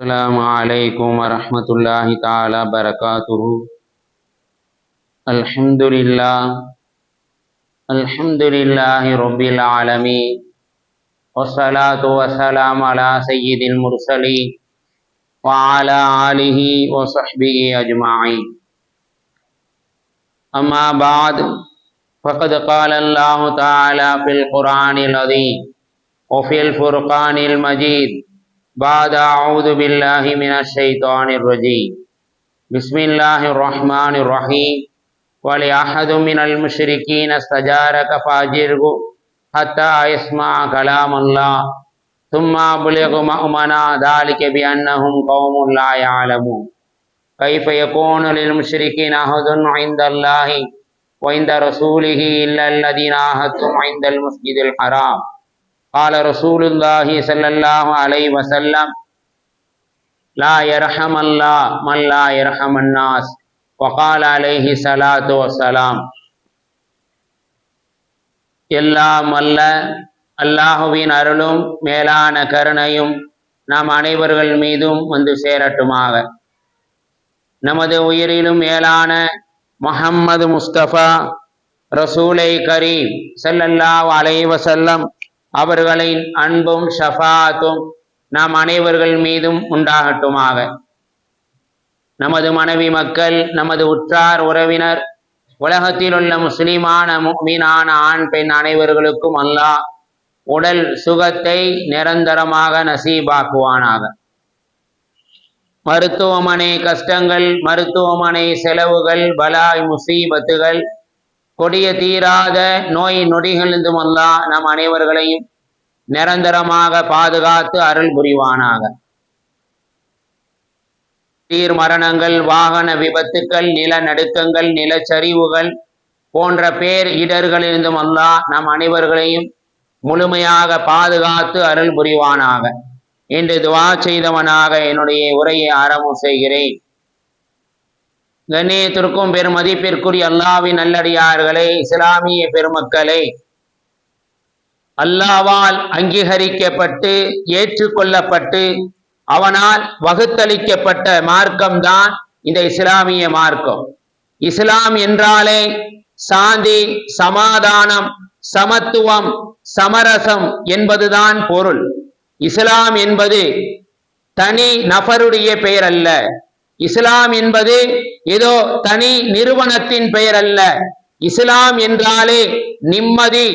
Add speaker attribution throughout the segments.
Speaker 1: السلام علیکم ورحمۃ اللہ تعالی برکاتہ۔ الحمد للہ الحمد للہ رب العالمی والصلاة والسلام على سید المرسلین وعلى آلہ وصحبہ اجمعین۔ اما بعد، فقد قال اللہ تعالی فی القرآن العظیم وفی الفرقان المجید۔ بعد أعوذ بالله من الشيطان الرجيم. بسم الله الرحمن الرحيم. ولأحد من المشركين استجارك فأجره حتى يسمع كلام الله. ثم أبلغ مأمنا ذلك بأنهم قوم لا يعلمون. كيف يكون للمشركين عهد عند الله وعند رسوله إلا الذين عاهدتم عند المسجد الحرام؟ قال رسول الله صلى الله عليه وسلم لا يرحم الله من لا يرحم الناس وقال عليه الصلاة والسلام எல்லாம் அல்ல அல்லாஹுவின் அருளும் மேலான கருணையும் நாம் அனைவர்கள் மீதும் வந்து சேரட்டுமாக நமது உயிரிலும் மேலான முஹம்மது முஸ்தபா ரசூலை கரீம் ஸல்லல்லாஹு அலைஹி வஸல்லம் அவர்களின் அன்பும் ஷஃபாத்தும் நாம் அனைவர்கள் மீதும் உண்டாகட்டுமாக. நமது மனைவி மக்கள் நமது உற்றார் உறவினர் உலகத்தில் உள்ள முஸ்லிமான மீனான ஆண் பெண் அனைவர்களுக்கும் அல்லாஹ் உடல் சுகத்தை நிரந்தரமாக நசீபாக்குவானாக. மருத்துவமனை கஷ்டங்கள் மருத்துவமனை செலவுகள் பலாய் முசீபத்துகள் கொடிய தீராத நோய் நொடிகளிருந்தும் அல்லாஹ் நம் அனைவர்களையும் நிரந்தரமாக பாதுகாத்து அருள் புரிவானாக. தீர் மரணங்கள் வாகன விபத்துக்கள் நிலநடுக்கங்கள் நிலச்சரிவுகள் போன்ற பேர் இடர்களிலிருந்தும் அல்லாஹ் நம் அனைவர்களையும் முழுமையாக பாதுகாத்து அருள் புரிவானாக. என்று துவா செய்தவனாக என்னுடைய உரையை ஆரம்பம் செய்கிறேன். கண்ணியத்திற்கும் பெருமதிப்பிற்குரிய அல்லாவின் நல்லடியார்களே இஸ்லாமிய பெருமக்களே. அல்லாவால் அங்கீகரிக்கப்பட்டு ஏற்றுக்கொள்ளப்பட்டு அவனால் வகுத்தளிக்கப்பட்ட மார்க்கம்தான் இந்த இஸ்லாமிய மார்க்கம். இஸ்லாம் என்றாலே சாந்தி சமாதானம் சமத்துவம் சமரசம் என்பதுதான் பொருள். இஸ்லாம் என்பது தனி நபருடைய பெயர் அல்ல இஸ்லாம் என்பது ஏதோ தனி நிறுவனத்தின் பெயர் அல்ல இஸ்லாம் என்றாலே நிம்மதி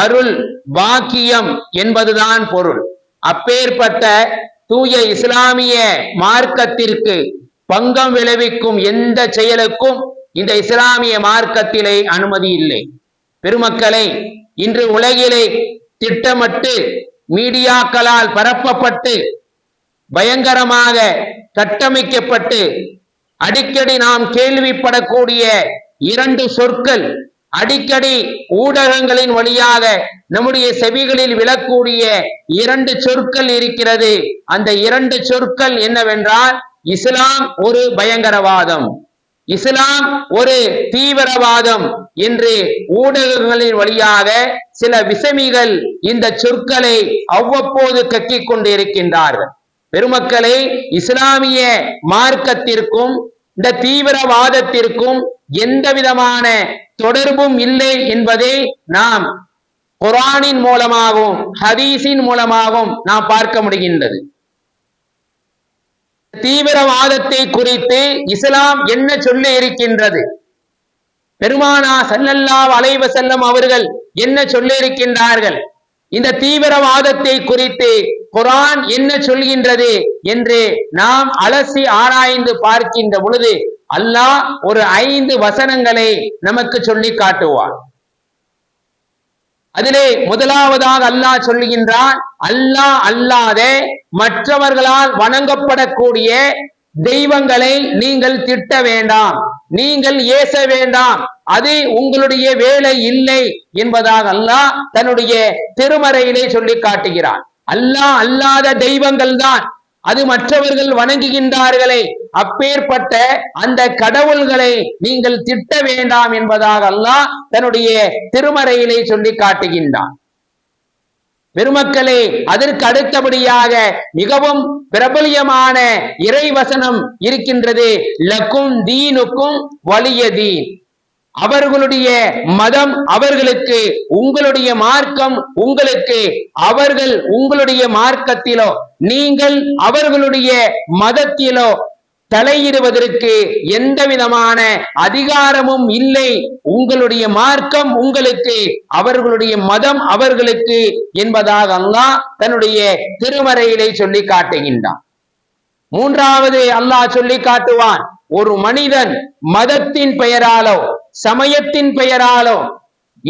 Speaker 1: அருள் பாக்கியம் என்பதுதான் பொருள். அப்பேற்பட்ட தூய இஸ்லாமிய மார்க்கத்திற்கு பங்கம் விளைவிக்கும் எந்த செயலுக்கும் இந்த இஸ்லாமிய மார்க்கத்திலே அனுமதி இல்லை. பெருமக்களை இன்று உலகிலே திட்டமிட்டு மீடியாக்களால் பரப்பப்பட்டு பயங்கரமாக கட்டமைக்கப்பட்டு அடிக்கடி நாம் கேள்விப்படக்கூடிய இரண்டு சொற்கள் அடிக்கடி ஊடகங்களின் வழியாக நம்முடைய செவிகளில் விழக்கூடிய இரண்டு சொற்கள் இருக்கிறது. அந்த இரண்டு சொற்கள் என்னவென்றால் இஸ்லாம் ஒரு பயங்கரவாதம். இஸ்லாம் ஒரு தீவிரவாதம் என்று ஊடகங்களின் வழியாக சில விசமிகள் இந்த சொற்களை அவ்வப்போது கக்கிக் கொண்டிருக்கின்றார்கள். பெருமக்களை இஸ்லாமிய மார்க்கத்திற்கும் இந்த தீவிரவாதத்திற்கும் எந்த விதமான தொடர்பும் இல்லை என்பதை நாம் குரானின் மூலமாகவும் ஹதீஸின் மூலமாகவும் நாம் பார்க்க முடிகின்றது. தீவிரவாதத்தை குறித்து இஸ்லாம் என்ன சொல்லி இருக்கின்றது? பெருமானா சல்லல்லா அலைவசல்லம் அவர்கள் என்ன சொல்லி இருக்கின்றார்கள்? இந்த தீவிரவாதத்தை குறித்து குரான் என்ன சொல்கின்றது என்று நாம் அலசி ஆராய்ந்து பார்க்கின்ற பொழுது அல்லாஹ் ஒரு ஐந்து வசனங்களை நமக்கு சொல்லி காட்டுவார் அதிலே முதலாவதாக அல்லாஹ் சொல்லுகின்றான் அல்லாஹ் அல்லாத மற்றவர்களால் வணங்கப்படக்கூடிய தெய்வங்களை நீங்கள் திட்ட வேண்டாம். நீங்கள் ஏச வேண்டாம். அது உங்களுடைய வேலை இல்லை என்பதாக அல்லாஹ் தன்னுடைய திருமறையிலே சொல்லி காட்டுகிறான். அல்லாஹ் அல்லாத தெய்வங்கள் தான். அது மற்றவர்கள் வணங்குகின்றார்களே. அப்பேற்பட்ட அந்த கடவுள்களை நீங்கள் திட்ட வேண்டாம் என்பதாக அல்லாஹ் தன்னுடைய திருமறையிலே சொல்லி காட்டுகின்றான். பெருமக்களே அதற்கு அடுத்தபடியாக மிகவும் பிரபலியமான இறைவசனம் இருக்கின்றது. லக்கும் தீனுக்கும் வலிய தீன். அவர்களுடைய மதம் அவர்களுக்கு உங்களுடைய மார்க்கம் உங்களுக்கு அவர்கள் உங்களுடைய மார்க்கத்திலோ நீங்கள் அவர்களுடைய மதத்திலோ தலையிடுவதற்கு எந்த விதமான அதிகாரமும் இல்லை. உங்களுடைய மார்க்கம் உங்களுக்கு அவர்களுடைய மதம் அவர்களுக்கு என்பதாக அல்லாஹ் தன்னுடைய திருமறையிலே சொல்லி காட்டுகின்றான். மூன்றாவது அல்லாஹ் சொல்லி காட்டுவான் ஒரு மனிதன் மதத்தின் பெயராலோ சமயத்தின் பெயராலோ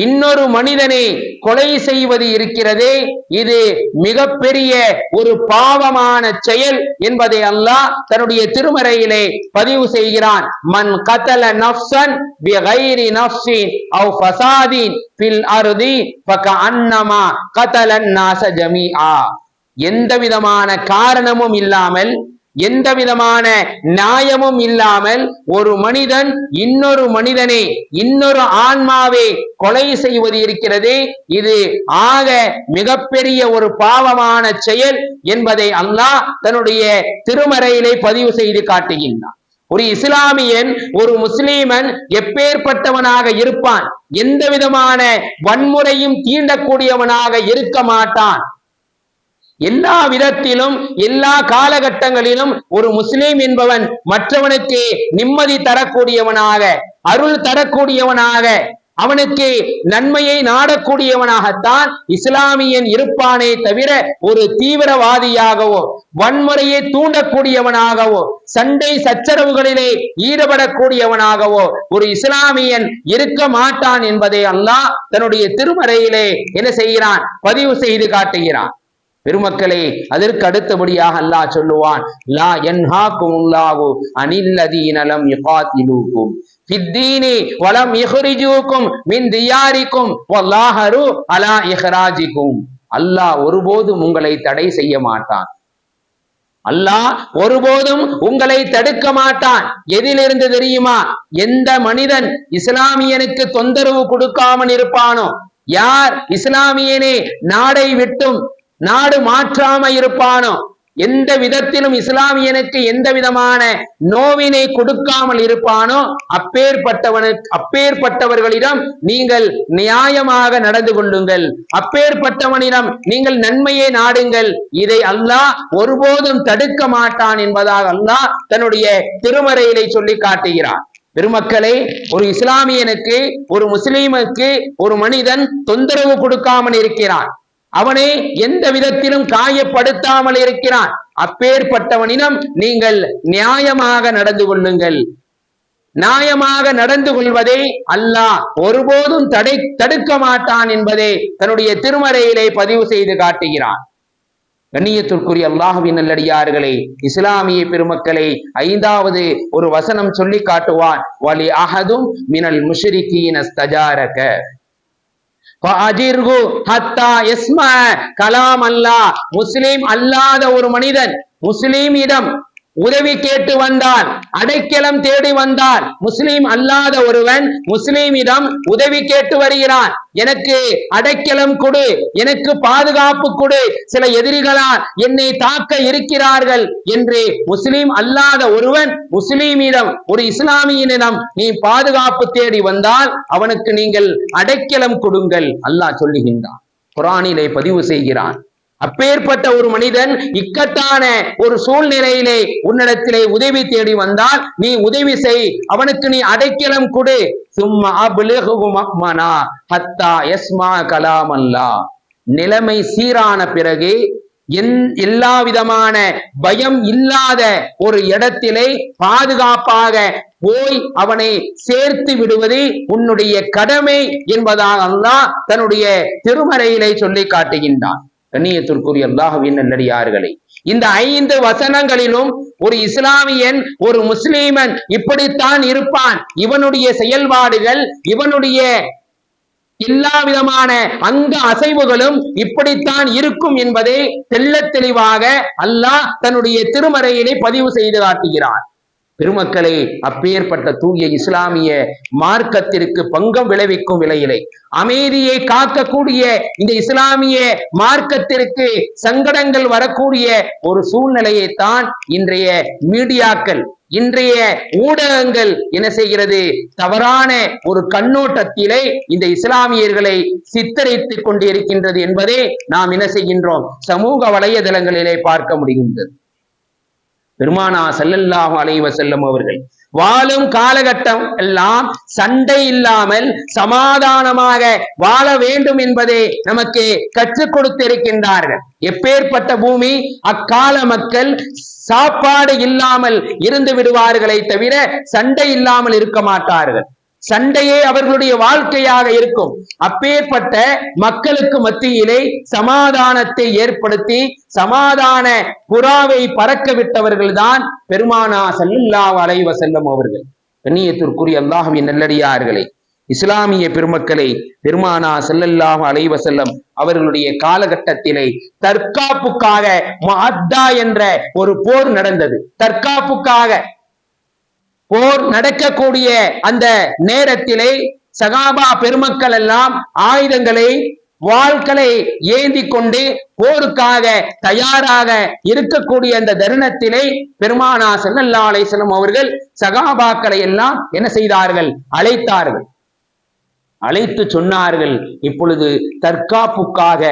Speaker 1: இன்னொரு மனிதனை கொலை செய்வது இருக்கிறதே இது மிகப்பெரிய ஒரு பாவமான செயல் என்பதை அல்லாஹ் தன்னுடைய திருமறையிலே பதிவு செய்கிறான். மன் கத்தல நஃப்சன் பிகைரி நஃப்சின் அவ் ஃபசாதின் பில் அருதி பக்க அன்னமா கத்தலன் நாச ஜமீஆ. எந்த விதமான காரணமும் இல்லாமல் எந்த விதமான நியாயமும் இல்லாமல் ஒரு மனிதன் இன்னொரு மனிதனை இன்னொரு ஆன்மாவை கொலை செய்வது இருக்கிறது இது ஆக மிகப்பெரிய ஒரு பாவமான செயல் என்பதை அல்லாஹ் தன்னுடைய திருமறையிலே பதிவு செய்து காட்டுகின்றான். ஒரு இஸ்லாமியன் ஒரு முஸ்லீமன் எப்பேற்பட்டவனாக இருப்பான் எந்த விதமான வன்முறையும் தீண்டக்கூடியவனாக இருக்க மாட்டான். எல்லா விதத்திலும் எல்லா காலகட்டங்களிலும் ஒரு முஸ்லீம் என்பவன் மற்றவனுக்கு நிம்மதி தரக்கூடியவனாக அருள் தரக்கூடியவனாக அவனுக்கு நன்மையை நாடக்கூடியவனாகத்தான் இஸ்லாமியன் இருப்பானே தவிர ஒரு தீவிரவாதியாகவோ வன்முறையை தூண்டக்கூடியவனாகவோ சண்டை சச்சரவுகளிலே ஈடுபடக்கூடியவனாகவோ ஒரு இஸ்லாமியன் இருக்க மாட்டான் என்பதை அல்லாஹ் தன்னுடைய திருமறையிலே என்ன செய்கிறான்? பதிவு செய்து காட்டுகிறான். பெருமக்களே அதற்கு அடுத்தபடியாக அல்லாஹ் சொல்லுவான் லா என்ஹாக்கும் அல்லாஹு அனில்லதீன யுகாத்திலூக்கும் ஃபித்தீனி வலம் மின் தியாரிக்கும் வல்லாஹரு அலா இஹ்ராஜிக்கும் அல்லாஹ் ஒருபோதும் உங்களை தடை செய்ய மாட்டான். அல்லாஹ் ஒருபோதும் உங்களை தடுக்க மாட்டான். எதிலிருந்து தெரியுமா? எந்த மனிதன் இஸ்லாமியனுக்கு தொந்தரவு கொடுக்காமல் இருப்பானோ? யார் இஸ்லாமியனே நாடை விட்டும்? நாடு மாற்றாம இருப்பானோ? எந்த விதத்திலும் இஸ்லாமியனுக்கு எந்த விதமான நோவினை கொடுக்காமல் இருப்பானோ அப்பேற்பட்டவனுக்கு அப்பேற்பட்டவர்களிடம் நீங்கள் நியாயமாக நடந்து கொள்ளுங்கள். அப்பேற்பட்டவனிடம் நீங்கள் நன்மையை நாடுங்கள். இதை அல்லாஹ் ஒருபோதும் தடுக்க மாட்டான் என்பதாக அல்லாஹ் தன்னுடைய திருமறையிலே சொல்லி காட்டுகிறான். பெருமக்களே ஒரு இஸ்லாமியனுக்கு ஒரு முஸ்லீமுக்கு ஒரு மனிதன் தொந்தரவு கொடுக்காமல் இருக்கிறான். அவனை எந்த விதத்திலும் காயப்படுத்தாமல் இருக்கிறான். அப்பேற்பட்டவனிடம் நீங்கள் நியாயமாக நடந்து கொள்ளுங்கள். நியாயமாக நடந்து கொள்வதை அல்லாஹ் ஒருபோதும் தடை தடுக்க மாட்டான் என்பதை தன்னுடைய திருமறையிலே பதிவு செய்து காட்டுகிறான். கண்ணியத்திற்குரிய அல்லாஹுவின் நல்லடியார்களே இஸ்லாமிய பெருமக்களை ஐந்தாவது ஒரு வசனம் சொல்லி காட்டுவான். வலி அகதும் மினல் முஷ்ரிகீன அஜிர்கு ஹத்தா எஸ்ம கலாம் அல்லாஹ் முஸ்லீம் அல்லாத ஒரு மனிதன் முஸ்லீமிடம் உதவி கேட்டு வந்தான் அடைக்கலம் தேடி வந்தான் முஸ்லீம் அல்லாத ஒருவன் முஸ்லீமிடம் உதவி கேட்டு வருகிறான். எனக்கு அடைக்கலம் கொடு எனக்கு பாதுகாப்பு கொடு சில எதிரிகளால் என்னை தாக்க இருக்கிறார்கள் என்று முஸ்லீம் அல்லாத ஒருவன் முஸ்லீமிடம் ஒரு இஸ்லாமியனிடம் நீ பாதுகாப்பு தேடி வந்தால் அவனுக்கு நீங்கள் அடைக்கலம் கொடுங்கள் அல்லாஹ் சொல்லுகின்றான். குரானிலே பதிவு செய்கிறான். அப்பேற்பட்ட ஒரு மனிதன் இக்கட்டான ஒரு சூழ்நிலையிலே உன்னிடத்திலே உதவி தேடி வந்தால் நீ உதவி செய். அவனுக்கு நீ அடைக்கலம் கொடு. சும்மா அப்லிஹு ஹத்தா எஸ்மா கலாமல்லா. நிலைமை சீரான பிறகு என் எல்லா விதமான பயம் இல்லாத ஒரு இடத்திலே பாதுகாப்பாக போய் அவனை சேர்த்து விடுவது உன்னுடைய கடமை என்பதாக அல்லாஹ் தன்னுடைய திருமறையிலே சொல்லி காட்டுகின்றான். கண்ணியத்திற்குரிய அல்லாஹுவின் நல்லடியார்களே. இந்த ஐந்து வசனங்களிலும் ஒரு இஸ்லாமியன் ஒரு முஸ்லீமன் இப்படித்தான் இருப்பான். இவனுடைய செயல்பாடுகள் இவனுடைய எல்லா விதமான அங்க அசைவுகளும் இப்படித்தான் இருக்கும் என்பதை தெள்ள தெளிவாக அல்லாஹ் தன்னுடைய திருமறையிலே பதிவு செய்து காட்டுகிறான். பெருமக்களை அப்பேற்பட்ட தூய இஸ்லாமிய மார்க்கத்திற்கு பங்கம் விளைவிக்கும் விலையிலே அமைதியை காக்கக்கூடிய இந்த இஸ்லாமிய மார்க்கத்திற்கு சங்கடங்கள் வரக்கூடிய ஒரு சூழ்நிலையை தான் இன்றைய மீடியாக்கள் இன்றைய ஊடகங்கள் என்ன செய்கிறது? தவறான ஒரு கண்ணோட்டத்திலே இந்த இஸ்லாமியர்களை சித்தரித்துக் கொண்டிருக்கின்றது என்பதை நாம் என்ன செய்கின்றோம்? சமூக வலைதளங்களிலே பார்க்க முடிகின்றது. பெருமானா ஸல்லல்லாஹு அலைவ செல்லும் அவர்கள் வாழும் காலகட்டம் எல்லாம் சண்டை இல்லாமல் சமாதானமாக வாழ வேண்டும் என்பதை நமக்கு கற்றுக் கொடுத்திருக்கின்றார்கள். எப்பேற்பட்ட பூமி அக்கால மக்கள் சாப்பாடு இல்லாமல் இருந்து விடுவார்களை தவிர சண்டை இல்லாமல் இருக்க மாட்டார்கள். சண்டையே அவர்களுடைய வாழ்க்கையாக இருக்கும். அப்பேற்பட்ட மக்களுக்கு மத்தியிலே சமாதானத்தை ஏற்படுத்தி சமாதான புறாவை பறக்க விட்டவர்கள் தான் பெருமானா ஸல்லல்லாஹு அலைவ செல்லும் அவர்கள். கண்ணியத்திற்குரிய அல்லாஹ்வின் நல்லடியார்களே இஸ்லாமிய பெருமக்களை பெருமானா ஸல்லல்லாஹு அலைவ செல்லம் அவர்களுடைய காலகட்டத்திலே தற்காப்புக்காக மஹத்தா என்ற ஒரு போர் நடந்தது. தற்காப்புக்காக போர் நடக்கக்கூடிய அந்த நேரத்திலே சகாபா பெருமக்கள் எல்லாம் ஆயுதங்களை வாள்களை ஏந்தி கொண்டு போருக்காக தயாராக இருக்கக்கூடிய அந்த தருணத்திலே பெருமானா செல்லல்லா அலைசலம் அவர்கள் சகாபாக்களை எல்லாம் என்ன செய்தார்கள்? அழைத்தார்கள். அழைத்து சொன்னார்கள் இப்பொழுது தற்காப்புக்காக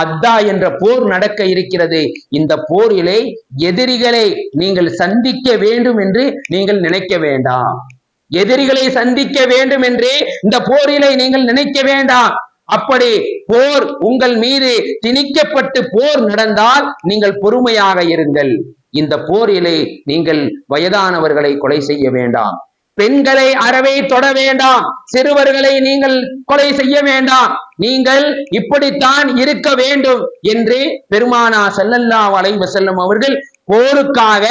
Speaker 1: அத்தா என்ற போர் நடக்க இருக்கிறது. இந்த போரிலே எதிரிகளை நீங்கள் சந்திக்க வேண்டும் என்று நீங்கள் நினைக்க வேண்டாம். எதிரிகளை சந்திக்க வேண்டும் என்று இந்த போரிலே நீங்கள் நினைக்க வேண்டாம். அப்படி போர் உங்கள் மீது திணிக்கப்பட்டு போர் நடந்தால் நீங்கள் பொறுமையாக இருங்கள். இந்த போரிலே நீங்கள் வயதானவர்களை கொலை செய்ய வேண்டாம். பெண்களை அறவே தொட வேண்டாம். சிறுவர்களை நீங்கள் கொலை செய்ய வேண்டாம். நீங்கள் இப்படித்தான் இருக்க வேண்டும் என்று பெருமானா செல்லல்லா வளைவு செல்லும் அவர்கள் போருக்காக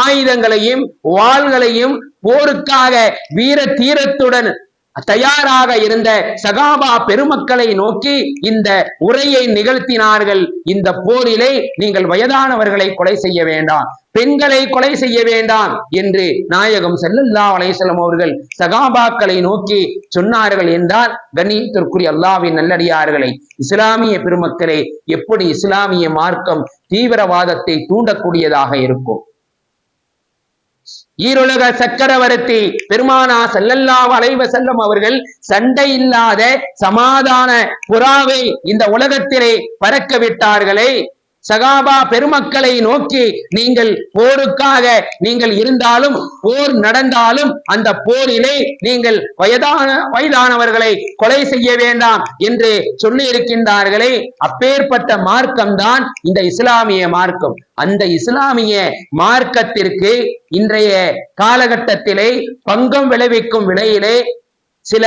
Speaker 1: ஆயுதங்களையும் வாள்களையும் போருக்காக வீர தீரத்துடன் தயாராக இருந்த சகாபா பெருமக்களை நோக்கி இந்த உரையை நிகழ்த்தினார்கள். இந்த போரிலே நீங்கள் வயதானவர்களை கொலை செய்ய வேண்டாம். பெண்களை கொலை செய்ய வேண்டாம் என்று நாயகம் செல்லல்லா அலைசலம் அவர்கள் சகாபாக்களை நோக்கி சொன்னார்கள் என்றால் கண்ணியத்திற்குரிய அல்லாவின் நல்லடியார்களை இஸ்லாமிய பெருமக்களே எப்படி இஸ்லாமிய மார்க்கம் தீவிரவாதத்தை தூண்டக்கூடியதாக இருக்கும்? ஈருலக சக்கரவர்த்தி பெருமானா செல்லல்லா வளைவ செல்லும் அவர்கள் சண்டை இல்லாத சமாதான புறாவை இந்த உலகத்திலே பறக்க விட்டார்களே. சகாபா பெருமக்களை நோக்கி நீங்கள் போருக்காக நீங்கள் இருந்தாலும் போர் நடந்தாலும் அந்த போரிலே நீங்கள் வயதான வயதானவர்களை கொலை செய்ய வேண்டாம் என்று சொல்லி இருக்கின்றார்களே அப்பேற்பட்ட மார்க்கம்தான் இந்த இஸ்லாமிய மார்க்கம். அந்த இஸ்லாமிய மார்க்கத்திற்கு இன்றைய காலகட்டத்திலே பங்கம் விளைவிக்கும் விலையிலே சில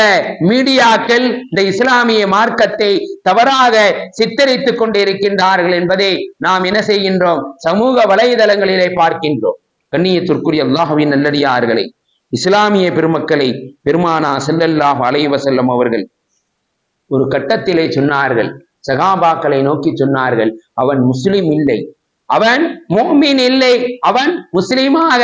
Speaker 1: மீடியாக்கள் இந்த இஸ்லாமிய மார்க்கத்தை தவறாக சித்தரித்துக் கொண்டிருக்கின்றார்கள் என்பதை நாம் என்ன செய்கின்றோம்? சமூக வலைதளங்களிலே பார்க்கின்றோம். கண்ணியத்திற்குரிய அல்லாஹுவின் நல்லடியார்களை இஸ்லாமிய பெருமக்களை பெருமானா செல்லல்லாஹ் அலைவ வஸல்லம் அவர்கள் ஒரு கட்டத்திலே சொன்னார்கள். சகாபாக்களை நோக்கி சொன்னார்கள். அவன் முஸ்லிம் இல்லை. அவன் மோமின் இல்லை. அவன் முஸ்லீமாக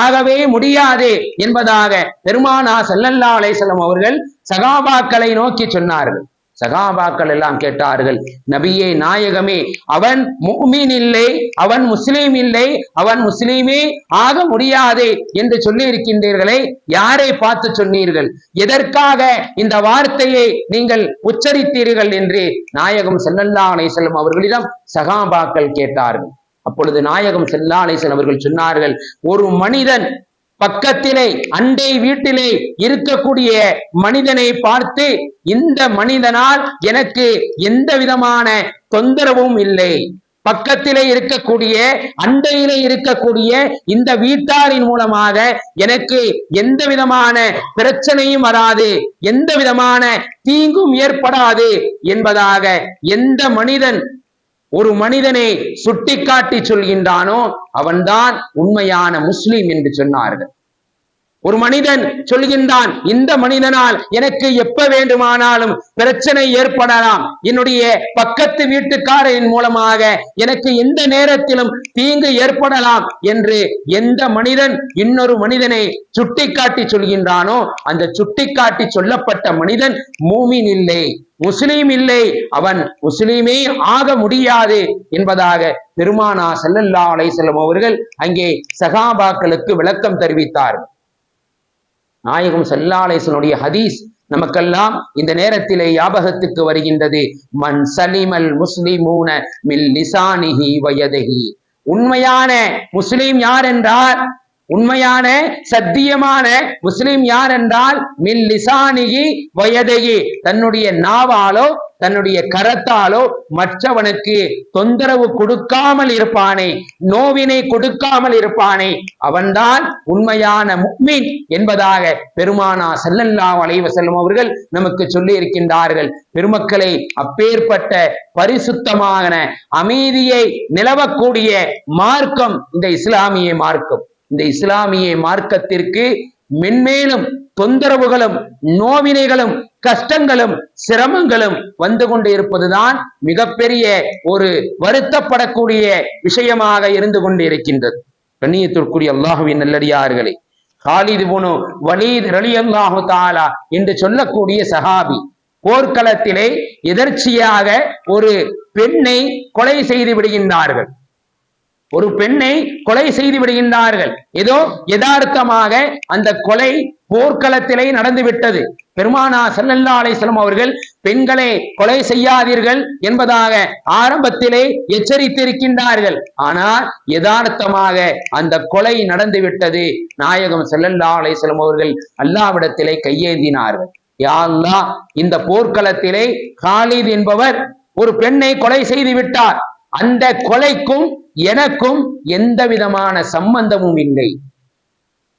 Speaker 1: ஆகவே முடியாது என்பதாக பெருமானா செல்லல்லா அலைசல்லம் அவர்கள் சகாபாக்களை நோக்கி சொன்னார்கள். சகாபாக்கள் எல்லாம் கேட்டார்கள் நபியே நாயகமே அவன் முஃமின் இல்லை அவன் முஸ்லீம் இல்லை அவன் முஸ்லீமே ஆக முடியாது என்று சொல்லி இருக்கின்றீர்களே யாரை பார்த்து சொன்னீர்கள்? எதற்காக இந்த வார்த்தையை நீங்கள் உச்சரித்தீர்கள்? என்று நாயகம் செல்லல்லா அலைஹி செல்லும் அவர்களிடம் சகாபாக்கள் கேட்டார்கள். அப்பொழுது நாயகம் செல்லா அலைஹி அவர்கள் சொன்னார்கள் ஒரு மனிதன் பக்கத்திலே அண்டை வீட்டிலே இருக்கக்கூடிய மனிதனை பார்த்து இந்த மனிதனால் எனக்கு எந்த விதமான தொந்தரவும் இல்லை. பக்கத்திலே இருக்கக்கூடிய அண்டையிலே இருக்கக்கூடிய இந்த வீட்டாரின் மூலமாக எனக்கு எந்த விதமான பிரச்சனையும் வராது எந்த விதமான தீங்கும் ஏற்படாது என்பதாக எந்த மனிதன் ஒரு மனிதனை சுட்டிக்காட்டி சொல்கின்றானோ அவன்தான் உண்மையான முஸ்லிம் என்று சொன்னார்கள். ஒரு மனிதன் சொல்கின்றான் இந்த மனிதனால் எனக்கு எப்ப வேண்டுமானாலும் பிரச்சனை ஏற்படலாம். என்னுடைய பக்கத்து வீட்டுக்காரரின் மூலமாக எனக்கு எந்த நேரத்திலும் தீங்கு ஏற்படலாம் என்று எந்த மனிதன் இன்னொரு மனிதனை சுட்டிக்காட்டி சொல்கின்றானோ அந்த சுட்டிக்காட்டி சொல்லப்பட்ட மனிதன் மூமின் இல்லை முஸ்லீம் இல்லை. அவன் முஸ்லீமே ஆக முடியாது என்பதாக பெருமானா செல்லல்லா அலைசல்லம் அவர்கள் அங்கே சகாபாக்களுக்கு விளக்கம் தெரிவித்தார். நாயகம் சல்லாலேசனுடைய ஹதீஸ் நமக்கெல்லாம் இந்த நேரத்திலே ஞாபகத்துக்கு வருகின்றது. மன் சலிமல் முஸ்லிமூன மில் லிசானிஹி வயதகி உண்மையான முஸ்லீம் யார் என்றார் உண்மையான சத்தியமான முஸ்லிம் யார் என்றால் மின் லிசானிகி வயதையி. தன்னுடைய நாவாலோ தன்னுடைய கரத்தாலோ மற்றவனுக்கு தொந்தரவு கொடுக்காமல் இருப்பானே நோவினை கொடுக்காமல் இருப்பானே. அவன்தான் உண்மையான முக்மீன் என்பதாக பெருமானா செல்லல்லா வளைவ செல்லும் அவர்கள் நமக்கு சொல்லி இருக்கின்றார்கள் பெருமக்களை அப்பேற்பட்ட பரிசுத்தமான அமைதியை நிலவக்கூடிய மார்க்கம் இந்த இஸ்லாமிய மார்க்கம். இந்த இஸ்லாமிய மார்க்கத்திற்கு மென்மேலும் தொந்தரவுகளும் நோவினைகளும் கஷ்டங்களும் சிரமங்களும் வந்து கொண்டு இருப்பதுதான் மிகப்பெரிய ஒரு வருத்தப்படக்கூடிய விஷயமாக இருந்து கொண்டு இருக்கின்றது. கண்ணியத்திற்குரிய அல்லாஹுவின் நல்லடியார்களே ஹாலிது புனு வலீத் ரலி அல்லாஹு தாலா என்று சொல்லக்கூடிய சஹாபி போர்க்களத்திலே எதர்ச்சியாக ஒரு பெண்ணை கொலை செய்து விடுகின்றார்கள். ஒரு பெண்ணை கொலை செய்து விடுகின்றார்கள். ஏதோ யதார்த்தமாக அந்த கொலை போர்க்களத்திலே நடந்து விட்டது பெருமானா செல்லல்லா அலைசலம் அவர்கள் பெண்களை கொலை செய்யாதீர்கள் என்பதாக ஆரம்பத்திலே எச்சரித்திருக்கின்றார்கள். ஆனால் யதார்த்தமாக அந்த கொலை நடந்துவிட்டது. நாயகம் செல்லல்லா அலைசலம் அவர்கள் அல்லாவிடத்திலே கையேந்தினார்கள். யாழ்லா இந்த போர்க்களத்திலே காலித் என்பவர் ஒரு பெண்ணை கொலை செய்து விட்டார். அந்த கொலைக்கும் எனக்கும் எந்த விதமான சம்பந்தமும் இல்லை.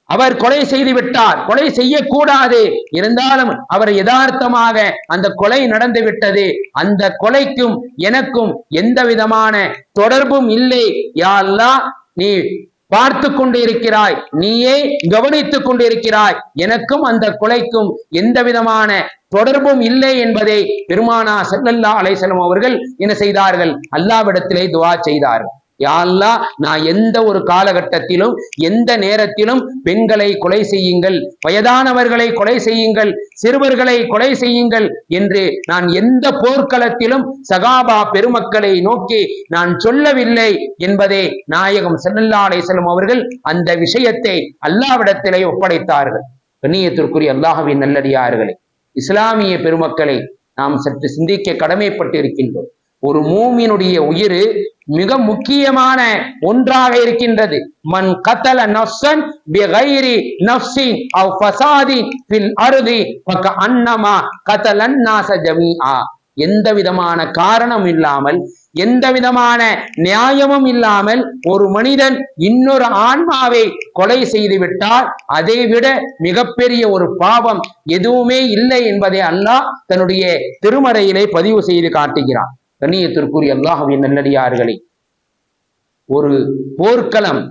Speaker 1: அவர் கொலை செய்து விட்டார். கொலை செய்யக்கூடாது. இருந்தாலும் அவர் யதார்த்தமாக அந்த கொலை நடந்து விட்டது. அந்த கொலைக்கும் எனக்கும் எந்த விதமான தொடர்பும் இல்லை. யாழ்லா நீ பார்த்து கொண்டிருக்கிறாய். நீயே கவனித்துக் கொண்டிருக்கிறாய். எனக்கும் அந்த கொலைக்கும் எந்த விதமான தொடர்பும் இல்லை என்பதை பெருமானா செல்லல்லா அலைசலம் அவர்கள் என்ன செய்தார்கள்? அல்லாவிடத்திலே துவா செய்தார்கள். யாழ்லா நான் எந்த ஒரு காலகட்டத்திலும் எந்த நேரத்திலும் பெண்களை கொலை செய்யுங்கள் வயதானவர்களை கொலை செய்யுங்கள் சிறுவர்களை கொலை செய்யுங்கள் என்று நான் எந்த போர்க்களத்திலும் சகாபா பெருமக்களை நோக்கி நான் சொல்லவில்லை என்பதே நாயகம் செல்லல்லா அலைசலம் அவர்கள் அந்த விஷயத்தை அல்லாவிடத்திலே ஒப்படைத்தார்கள். கண்ணியத்திற்குரிய அல்லாஹவின் நல்லடியார்களே இஸ்லாமிய பெருமக்களை நாம் சற்று சிந்திக்க கடமைப்பட்டிருக்கின்றோம். ஒரு மூமியினுடைய உயிர் மிக முக்கியமான ஒன்றாக இருக்கின்றது. மன் கத்தல நஃப்சன் பிகைரி நஃப்சின் அவ் ஃபசாதி ஃபில் அருதி பக்க அன்னமா கத்தலன் நாச ஜமீஆ. எந்த விதமான காரணம் இல்லாமல் எந்த விதமான நியாயமும் இல்லாமல் ஒரு மனிதன் இன்னொரு ஆன்மாவை கொலை செய்து விட்டால் அதை விட மிகப்பெரிய ஒரு பாவம் எதுவுமே இல்லை என்பதை அல்லாஹ் தன்னுடைய திருமறையிலே பதிவு செய்து காட்டுகிறான். கண்ணியத்திற்குரிய அல்லாஹுவின் நல்லடியார்களே ஒரு போர்க்களம்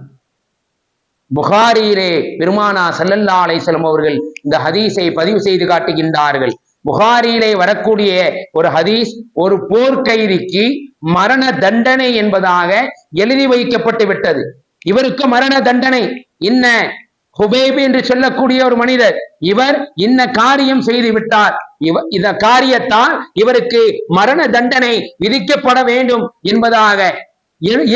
Speaker 1: புகாரியிலே பெருமானா சல்லல்லா அலைசலம் அவர்கள் இந்த ஹதீஸை பதிவு செய்து காட்டுகின்றார்கள். புகாரியிலே வரக்கூடிய ஒரு ஹதீஸ் ஒரு போர்க்கைதிக்கு மரண தண்டனை என்பதாக எழுதி வைக்கப்பட்டு விட்டது. இவருக்கு மரண தண்டனை. என்ன? ஹுபேபி என்று சொல்லக்கூடிய ஒரு மனிதர் இவர் இன்ன காரியம் செய்து விட்டார். இவ இந்த காரியத்தால் இவருக்கு மரண தண்டனை விதிக்கப்பட வேண்டும் என்பதாக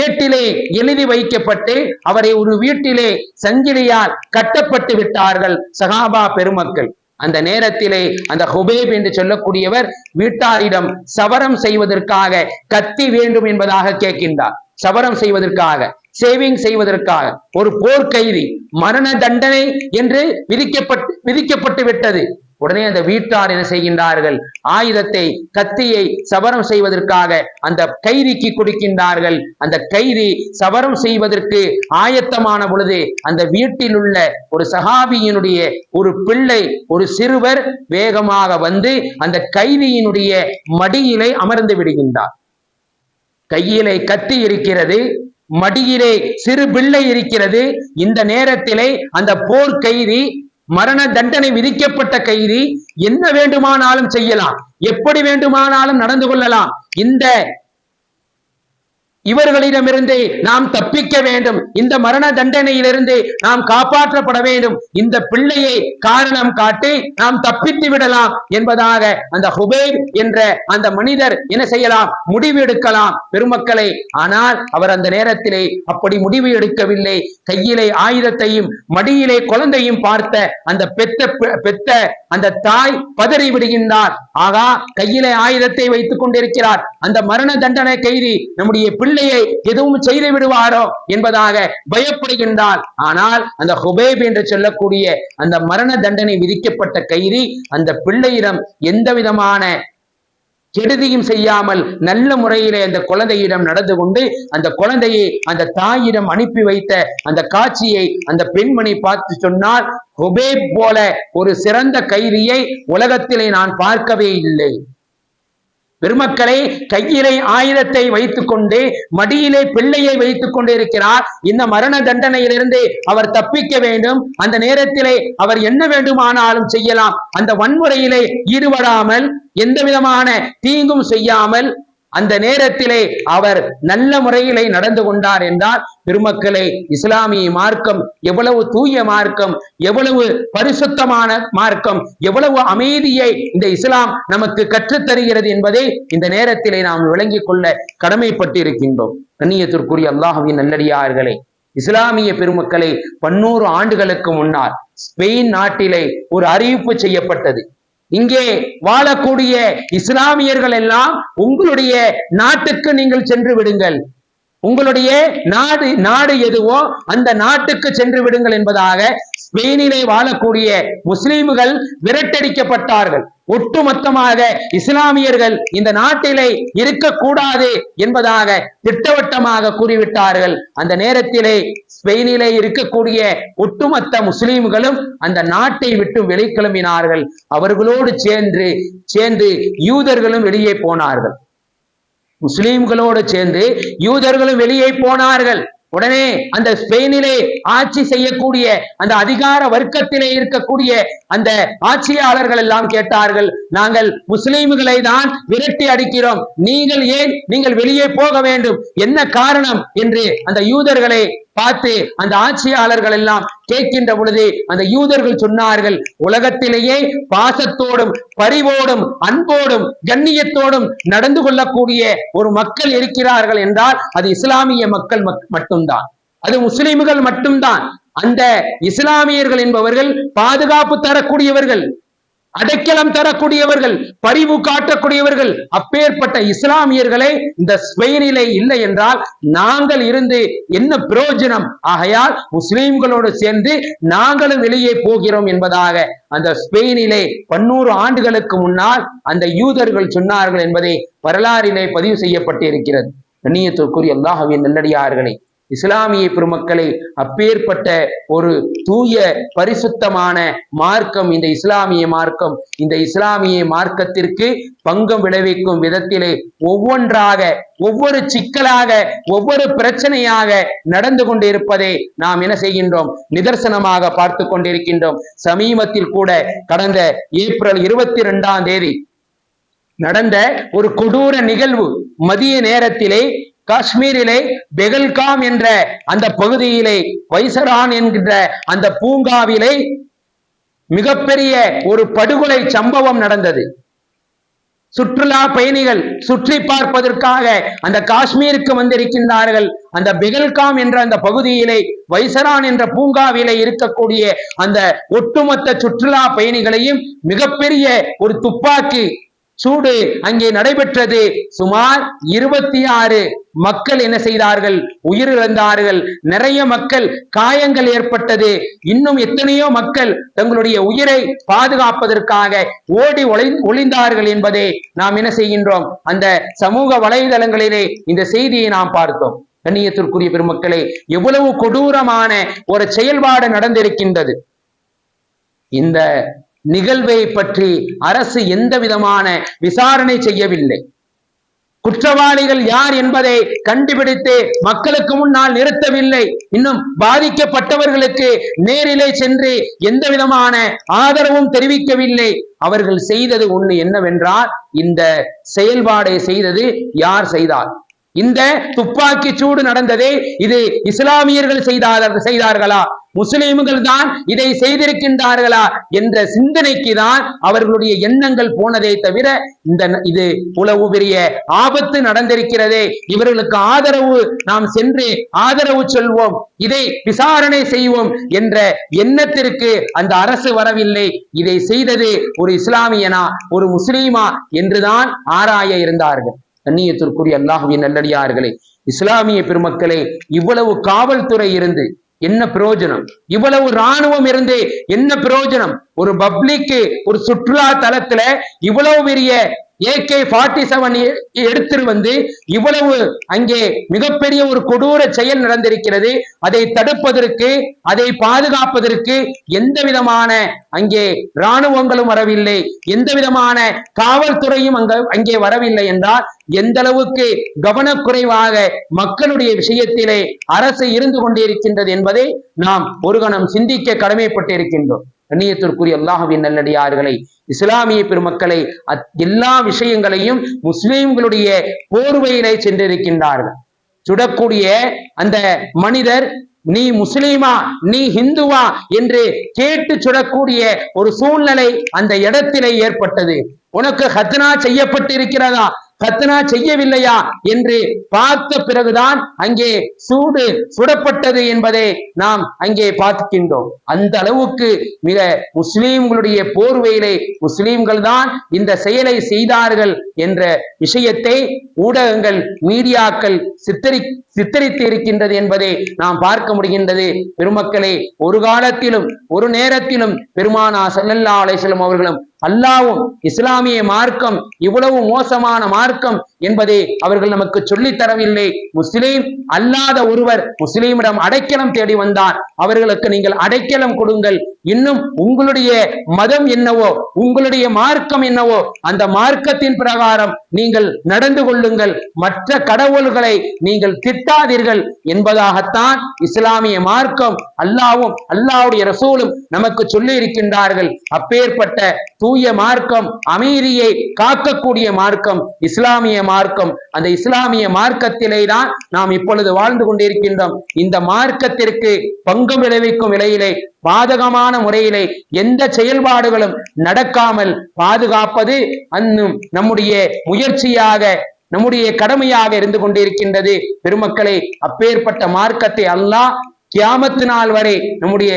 Speaker 1: ஏட்டிலே எழுதி வைக்கப்பட்டு அவரை ஒரு வீட்டிலே சங்கிலியால் கட்டப்பட்டு விட்டார்கள் சகாபா பெருமக்கள். அந்த நேரத்திலே அந்த ஹுபேப் என்று சொல்லக்கூடியவர் வீட்டாரிடம் சவரம் செய்வதற்காக கத்தி வேண்டும் என்பதாக கேட்கின்றார். சவரம் செய்வதற்காக சேவிங் செய்வதற்காக ஒரு போர்க்கைதி மரண தண்டனை என்று விதிக்கப்பட்டு விதிக்கப்பட்டு விட்டது. உடனே அந்த வீட்டார் என்ன செய்கின்றார்கள்? ஆயுதத்தை கத்தியை சபரம் செய்வதற்காக அந்த கைதிக்கு கொடுக்கின்றார்கள். அந்த கைதி சபரம் செய்வதற்கு ஆயத்தமான பொழுது அந்த வீட்டில் உள்ள ஒரு சகாபியினுடைய ஒரு பிள்ளை ஒரு சிறுவர் வேகமாக வந்து அந்த கைதியினுடைய மடியிலே அமர்ந்து விடுகின்றார். கையிலே கத்தி இருக்கிறது மடியிலே சிறு பிள்ளை இருக்கிறது. இந்த நேரத்திலே அந்த போர் கைதி மரண தண்டனை விதிக்கப்பட்ட கைதி என்ன வேண்டுமானாலும் செய்யலாம். எப்படி வேண்டுமானாலும் நடந்து கொள்ளலாம். இந்த இவர்களிடமிருந்து நாம் தப்பிக்க வேண்டும். இந்த மரண தண்டனையிலிருந்து நாம் காப்பாற்றப்பட வேண்டும். இந்த பிள்ளையை காரணம் காட்டி நாம் தப்பித்து விடலாம் என்பதாக அந்த ஹுபேப் என்ற அந்த மனிதர் என்ன செய்யலாம்? முடிவு எடுக்கலாம் பெருமக்களை ஆனால் அவர் அந்த நேரத்திலே அப்படி முடிவு எடுக்கவில்லை கையிலே ஆயுதத்தையும் மடியிலே குழந்தையும் பார்த்த அந்த பெத்த பெத்த அந்த தாய் பதறி விடுகின்றார். ஆகா கையிலே ஆயுதத்தை வைத்துக் கொண்டிருக்கிறார். அந்த மரண தண்டனை கைதி நம்முடைய பிள்ளை பிள்ளையை எதுவும் செய்து விடுவாரோ என்பதாக பயப்படுகின்றார் ஆனால் அந்த ஹுபேப் என்று சொல்லக்கூடிய அந்த மரண தண்டனை விதிக்கப்பட்ட கைதி அந்த பிள்ளையிடம் எந்த விதமான கெடுதியும் செய்யாமல் நல்ல முறையிலே அந்த குழந்தையிடம் நடந்து கொண்டு அந்த குழந்தையை அந்த தாயிடம் அனுப்பி வைத்த அந்த காட்சியை அந்த பெண்மணி பார்த்து சொன்னால் ஹுபேப் போல ஒரு சிறந்த கைதியை உலகத்திலே நான் பார்க்கவே இல்லை. பெருமக்களை கையிலே ஆயுதத்தை வைத்துக் கொண்டு மடியிலே பிள்ளையை வைத்துக் கொண்டு இருக்கிறார். இந்த மரண தண்டனையிலிருந்து அவர் தப்பிக்க வேண்டும். அந்த நேரத்திலே அவர் என்ன வேண்டுமானாலும் செய்யலாம். அந்த வன்முறையிலே ஈடுபடாமல் எந்த விதமான தீங்கும் செய்யாமல் அந்த நேரத்திலே அவர் நல்ல முறையிலே நடந்து கொண்டார் என்றால் பெருமக்களே இஸ்லாமிய மார்க்கம் எவ்வளவு தூய மார்க்கம் எவ்வளவு பரிசுத்தமான மார்க்கம் எவ்வளவு அமைதியை இந்த இஸ்லாம் நமக்கு கற்றுத்தருகிறது என்பதை இந்த நேரத்திலே நாம் விளங்கிக் கொள்ள கடமைப்பட்டிருக்கின்றோம். கண்ணியத்திற்குரிய அல்லாஹுவின் நல்லடியார்களே இஸ்லாமிய பெருமக்களை பன்னூறு ஆண்டுகளுக்கு முன்னால் ஸ்பெயின் நாட்டிலே ஒரு அறிவிப்பு செய்யப்பட்டது. இங்கே வாழக்கூடிய இஸ்லாமியர்கள் எல்லாம் உங்களுடைய நாட்டுக்கு நீங்கள் சென்று விடுங்கள். உங்களுடைய நாடு நாடு எதுவோ அந்த நாட்டுக்கு சென்று விடுங்கள் என்பதாக ஸ்பெயினிலே வாழக்கூடிய முஸ்லீம்கள் விரட்டடிக்கப்பட்டார்கள். ஒட்டுமொத்தமாக இஸ்லாமியர்கள் இந்த நாட்டிலே இருக்கக்கூடாது என்பதாக திட்டவட்டமாக கூறிவிட்டார்கள். அந்த நேரத்திலே ஸ்பெயினிலே இருக்கக்கூடிய ஒட்டுமொத்த முஸ்லீம்களும் அந்த நாட்டை விட்டு வெளிக்கிளம்பினார்கள். அவர்களோடு சேர்ந்து சேர்ந்து யூதர்களும் வெளியே போனார்கள். முஸ்லீம்களோடு சேர்ந்து யூதர்களும் வெளியே போனார்கள். உடனே அந்த ஸ்பெயினிலே ஆட்சி செய்யக்கூடிய அந்த அதிகார வர்க்கத்திலே இருக்கக்கூடிய அந்த ஆட்சியாளர்கள் எல்லாம் கேட்டார்கள் நாங்கள் முஸ்லீம்களை தான் விரட்டி அடிக்கிறோம். நீங்கள் ஏன் நீங்கள் வெளியே போக வேண்டும்? என்ன காரணம்? என்று அந்த யூதர்களை பார்த்து அந்த ஆட்சியாளர்கள் எல்லாம் கேட்கின்ற பொழுது அந்த யூதர்கள் சொன்னார்கள் உலகத்திலேயே பாசத்தோடும் பரிவோடும் அன்போடும் கண்ணியத்தோடும் நடந்து கொள்ளக்கூடிய ஒரு மக்கள் இருக்கிறார்கள் என்றால் அது இஸ்லாமிய மக்கள் மட்டும்தான். அது முஸ்லிம்கள் மட்டும்தான். அந்த இஸ்லாமியர்கள் என்பவர்கள் பாதுகாப்பு தரக்கூடியவர்கள். அடைக்கலம் தரக்கூடியவர்கள் பரிவு காட்டக்கூடியவர்கள் அப்பேற்பட்ட இஸ்லாமியர்களை இந்த ஸ்பெயினிலே இல்லை என்றால் நாங்கள் இருந்து என்ன பிரயோஜனம்? ஆகையால் முஸ்லீம்களோடு சேர்ந்து நாங்களும் வெளியே போகிறோம் என்பதாக அந்த ஸ்பெயினிலே பன்னூறு ஆண்டுகளுக்கு முன்னால் அந்த யூதர்கள் சொன்னார்கள் என்பதை வரலாறிலே பதிவு செய்யப்பட்டிருக்கிறது. கண்ணியத்திற்குரிய அல்லாஹவின் நல்லடியார்களை இஸ்லாமிய பெருமக்களை அப்பேற்பட்ட ஒரு தூய பரிசுத்தமான மார்க்கம் இந்த இஸ்லாமிய மார்க்கம். இந்த இஸ்லாமிய மார்க்கத்திற்கு பங்கம் விளைவிக்கும் விதத்திலே ஒவ்வொன்றாக ஒவ்வொரு சிக்கலாக ஒவ்வொரு பிரச்சனையாக நடந்து கொண்டிருப்பதை நாம் என்ன செய்கின்றோம்? நிதர்சனமாக பார்த்து கொண்டிருக்கின்றோம். சமீபத்தில் கூட கடந்த ஏப்ரல் இருபத்தி இரண்டாம் தேதி நடந்த ஒரு கொடூர நிகழ்வு. மதிய நேரத்திலே காஷ்மீரிலே பெகல்காம் என்ற அந்த பகுதியிலே வைசரான் என்கின்ற அந்த பூங்காவிலே மிகப்பெரிய ஒரு படுகொலை சம்பவம் நடந்தது. சுற்றுலா பயணிகள் சுற்றி பார்ப்பதற்காக அந்த காஷ்மீருக்கு வந்திருக்கின்றார்கள். அந்த பெகல்காம் என்ற அந்த பகுதியிலே வைசரான் என்ற பூங்காவிலே இருக்கக்கூடிய அந்த ஒட்டுமொத்த சுற்றுலா பயணிகளையும் மிகப்பெரிய ஒரு துப்பாக்கி சூடு அங்கே நடைபெற்றது. சுமார் இருபத்தி ஆறு மக்கள் என்ன செய்தார்கள்? உயிரிழந்தார்கள். நிறைய மக்கள் காயங்கள் ஏற்பட்டது. இன்னும் எத்தனையோ மக்கள் தங்களுடைய உயிரை பாதுகாப்பதற்காக ஓடி ஒளி ஒளிந்தார்கள் என்பதை நாம் என்ன செய்கின்றோம்? அந்த சமூக வலைதளங்களிலே இந்த செய்தியை நாம் பார்த்தோம். கண்ணியத்திற்குரிய பெருமக்களே எவ்வளவு கொடூரமான ஒரு செயல்பாடு நடந்திருக்கின்றது. இந்த நிகழ்வை பற்றி அரசு எந்த விதமான விசாரணை செய்யவில்லை.
Speaker 2: குற்றவாளிகள் யார் என்பதை கண்டுபிடித்து மக்களுக்கு முன்னால் நிறுத்தவில்லை. இன்னும் பாதிக்கப்பட்டவர்களுக்கு நேரிலே சென்று எந்த விதமான ஆதரவும் தெரிவிக்கவில்லை. அவர்கள் செய்தது ஒண்ணு என்னவென்றால் இந்த செயல்பாடை செய்தது யார் செய்தார்? இந்த துப்பாக்கி சூடு நடந்ததே இது இஸ்லாமியர்கள் செய்தார்கள் செய்தார்களா? முஸ்லிம்கள் தான் இதை செய்திருக்கின்றார்களா? என்ற சிந்தனைக்கு தான் அவர்களுடைய எண்ணங்கள் போனதே தவிர இந்த இது உளவு பெரிய ஆபத்து நடந்திருக்கிறதே. இவர்களுக்கு ஆதரவு நாம் சென்று ஆதரவு சொல்வோம். இதை விசாரணை செய்வோம் என்ற எண்ணத்திற்கு அந்த அரசு வரவில்லை. இதை செய்தது ஒரு இஸ்லாமியனா ஒரு முஸ்லீமா என்றுதான் ஆராய இருந்தார்கள். கண்ணியத்திற்குரிய அல்லாஹுவின் நல்லடியார்களே இஸ்லாமிய பெருமக்களே இவ்வளவு காவல்துறை இருந்து என்ன பிரயோஜனம்? இவ்வளவு ராணுவம் இருந்து என்ன பிரயோஜனம்? ஒரு பப்ளிக்கு ஒரு சுற்றுலா தலத்துல இவ்வளவு பெரிய ஏகே ஃபார்ட்டி செவன் எடுத்துட்டு வந்து இவ்வளவு அங்கே மிகப்பெரிய ஒரு கொடூர செயல் நடந்திருக்கிறது. அதை தடுப்பதற்கு அதை பாதுகாப்பதற்கு எந்த விதமான அங்கே இராணுவங்களும் வரவில்லை. எந்த விதமான காவல்துறையும் அங்க அங்கே வரவில்லை என்றால் எந்த அளவுக்கு கவனக்குறைவாக மக்களுடைய விஷயத்திலே அரசு இருந்து கொண்டிருக்கின்றது என்பதை நாம் ஒரு கணம் சிந்திக்க கடமைப்பட்டிருக்கின்றோம். கண்ணியத்திற்குரிய அல்லாஹுவின் நல்லடியார்களை இஸ்லாமிய பெருமக்களை அத்- எல்லா விஷயங்களையும் முஸ்லிம்களுடைய போர்வையிலே சென்றிருக்கின்றார்கள். சுடக்கூடிய அந்த மனிதர் நீ முஸ்லீமா நீ ஹிந்துவா? என்று கேட்டு சுடக்கூடிய ஒரு சூழ்நிலை அந்த இடத்திலே ஏற்பட்டது. உனக்கு ஹத்னா செய்யப்பட்டிருக்கிறதா? ஹத்னா செய்யவில்லையா என்று பார்த்த பிறகுதான் அங்கே சூடு சுடப்பட்டது என்பதை நாம் அங்கே பார்க்கின்றோம். அந்த அளவுக்கு மிக முஸ்லீம்களுடைய போர்வையிலே முஸ்லீம்கள் தான் இந்த செயலை செய்தார்கள் என்ற விஷயத்தை ஊடகங்கள் மீடியாக்கள் சித்தரி சித்தரித்து இருக்கின்றது என்பதை நாம் பார்க்க முடிகின்றது. பெருமக்களே ஒரு காலத்திலும் ஒரு நேரத்திலும் பெருமானா சல்லல்லா அலைசலம் அவர்களும் அல்லாவும் இஸ்லாமிய மார்க்கம் இவ்வளவு மோசமான மார்க்கம் என்பதை அவர்கள் நமக்கு சொல்லித் தரவில்லை. முஸ்லீம் அல்லாத ஒருவர் முஸ்லீமிடம் அடைக்கலம் தேடி வந்தார். அவர்களுக்கு நீங்கள் அடைக்கலம் கொடுங்கள். இன்னும் உங்களுடைய மதம் என்னவோ உங்களுடைய மார்க்கம் என்னவோ அந்த மார்க்கத்தின் பிரகாரம் நீங்கள் நடந்து கொள்ளுங்கள். மற்ற கடவுள்களை நீங்கள் திட்டாதீர்கள் என்பதாகத்தான் இஸ்லாமிய மார்க்கம் அல்லாவும் அல்லாவுடைய ரசூலும் நமக்கு சொல்லி இருக்கின்றார்கள். அப்பேற்பட்ட தூய மார்க்கம் அமைதியை காக்கக்கூடிய மார்க்கம் இஸ்லாமிய மார்க்கம். அந்த இஸ்லாமிய மார்க்கத்திலே தான் நாம் இப்பொழுது வாழ்ந்து கொண்டிருக்கின்றோம். இந்த மார்க்கத்திற்கு பங்கு விளைவிக்கும் நிலையிலே பாதகமான முறையிலே எந்த செயல்பாடுகளும் நடக்காமல் பாதுகாப்பது அன்னும் நம்முடைய முயற்சியாக நம்முடைய கடமையாக இருந்து கொண்டிருக்கின்றது. பெருமக்களே அப்பேற்பட்ட மார்க்கத்தை அல்லாஹ் கியாமத்து நாள் வரை நம்முடைய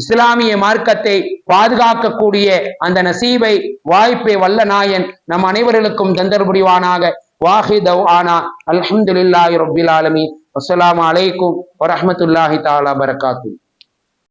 Speaker 2: இஸ்லாமிய மார்க்கத்தை பாதுகாக்கக்கூடிய அந்த நசீபை வாய்ப்பை வல்ல நாயன் நம் அனைவர்களுக்கும் தந்தர்புரிவானாக வாஹிதவ் ஆனா அல்ஹம்துலில்லாஹி ரப்பில் ஆலமி அஸ்லாம் அலைக்கும் வரமத்துல்லாஹி தாலா பரகாத்தூ